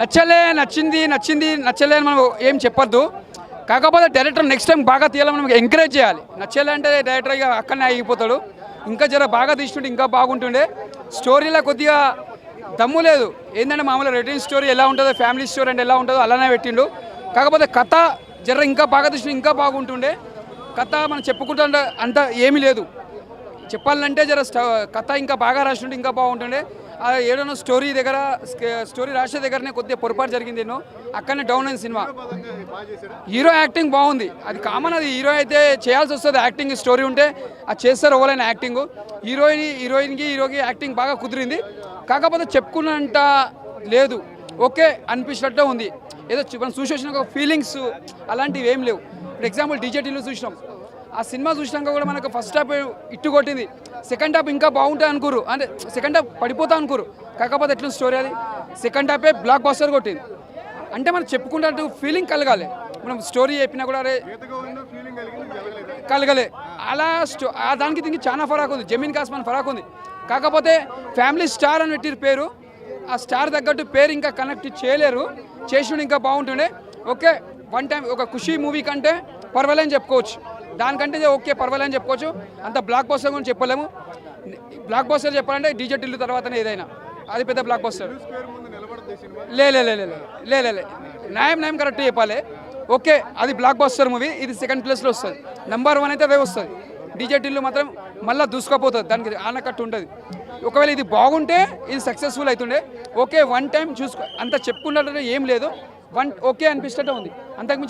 నచ్చలే నచ్చింది నచ్చింది నచ్చలే అని మనం ఏం చెప్పొద్దు. కాకపోతే డైరెక్టర్ నెక్స్ట్ టైం బాగా తీయాలని మనం ఎంకరేజ్ చేయాలి. నచ్చలే అంటే డైరెక్టర్ ఇక అక్కడనే ఆగిపోతాడు. ఇంకా జర బాగా తీసుకుంటే ఇంకా బాగుంటుండే. స్టోరీలో కొద్దిగా దమ్ము లేదు. ఏంటంటే మామూలుగా రిటర్న్ స్టోరీ ఎలా ఉంటుందో ఫ్యామిలీ స్టోరీ అంటే ఎలా ఉంటుందో అలానే పెట్టిండు. కాకపోతే కథ జర ఇంకా బాగా తీసుకుంటే ఇంకా బాగుంటుండే. కథ మనం చెప్పుకుంటుంటే అంత ఏమీ లేదు. చెప్పాలంటే జర స్ట- కథ ఇంకా బాగా రాసినట్టు ఇంకా బాగుంటుండే. ఆ ఏడనో స్టోరీ దగ్గర స్టోరీ రాసే దగ్గరనే కొద్దిగా పొరపాటు జరిగింది నేను అక్కడనే డౌన్ అయింది సినిమా. హీరో యాక్టింగ్ బాగుంది. అది కామన్ అది హీరో అయితే చేయాల్సి వస్తుంది యాక్టింగ్ స్టోరీ ఉంటే. అది చేస్తారు ఎవరైనా యాక్టింగ్. హీరోయిన్ హీరోయిన్కి హీరోకి యాక్టింగ్ బాగా కుదిరింది. కాకపోతే చెప్పుకున్నంత లేదు. ఓకే అనిపించినట్టే ఉంది. ఏదో మనం చూసి వచ్చిన ఒక ఫీలింగ్స్ అలాంటివి ఏం లేవు. ఇప్పుడు ఎగ్జాంపుల్ డీజేటీలో చూసినాం. ఆ సినిమా చూసినాక కూడా మనకు ఫస్ట్ హాఫ్ ఇట్టు కొట్టింది. సెకండ్ హాఫ్ ఇంకా బాగుంటుంది అనుకోరు అంటే సెకండ్ హాఫ్ పడిపోతా అనుకోరు కాకపోతే ఎట్లా స్టోరీ అది? సెకండ్ హాఫే బ్లాక్ బస్టర్ కొట్టింది. అంటే మనం చెప్పుకుంటే ఫీలింగ్ కలగాలి. మనం స్టోరీ చెప్పినా కూడా అరే ఫీలింగ్ కలగలే. అలా స్టో ఆ దానికి దీనికి చాలా ఫరాక్ ఉంది. జమీన్ కాస్మాన్ ఫరాక్ ఉంది. కాకపోతే ఫ్యామిలీ స్టార్ అని పెట్టిన పేరు. ఆ స్టార్ తగ్గట్టు పేరు ఇంకా కనెక్ట్ చేయలేరు. చేసి ఇంకా బాగుంటుండే. ఓకే వన్ టైం ఒక ఖుషి మూవీ కంటే పర్వాలేని చెప్పుకోవచ్చు. దానికంటే ఓకే పర్వాలేని చెప్పుకోవచ్చు. అంత బ్లాక్ బస్టర్ గురించి చెప్పలేము. బ్లాక్ బస్టర్ చెప్పాలంటే డీజే టిల్లు తర్వాతనే ఏదైనా. అది పెద్ద బ్లాక్ బస్టర్ లే లే. లే లే లే న్యాయం న్యాయం కరెక్ట్ చెప్పాలి. ఓకే అది బ్లాక్ బస్టర్ మూవీ ఇది సెకండ్ ప్లేస్లో వస్తుంది. నెంబర్ వన్ అయితే అదే వస్తుంది. డీజే టిల్లు మాత్రం మళ్ళీ దూసుకపోతుంది. దానికి ఆనకట్టు ఉంటుంది ఒకవేళ ఇది బాగుంటే ఇది సక్సెస్ఫుల్ అవుతుండే. ఓకే వన్ టైం చూసుకో. అంత చెప్పుకున్నట్టు ఏం లేదు. వన్ ఓకే అనిపిస్తూ ఉంది. అంతకుమించి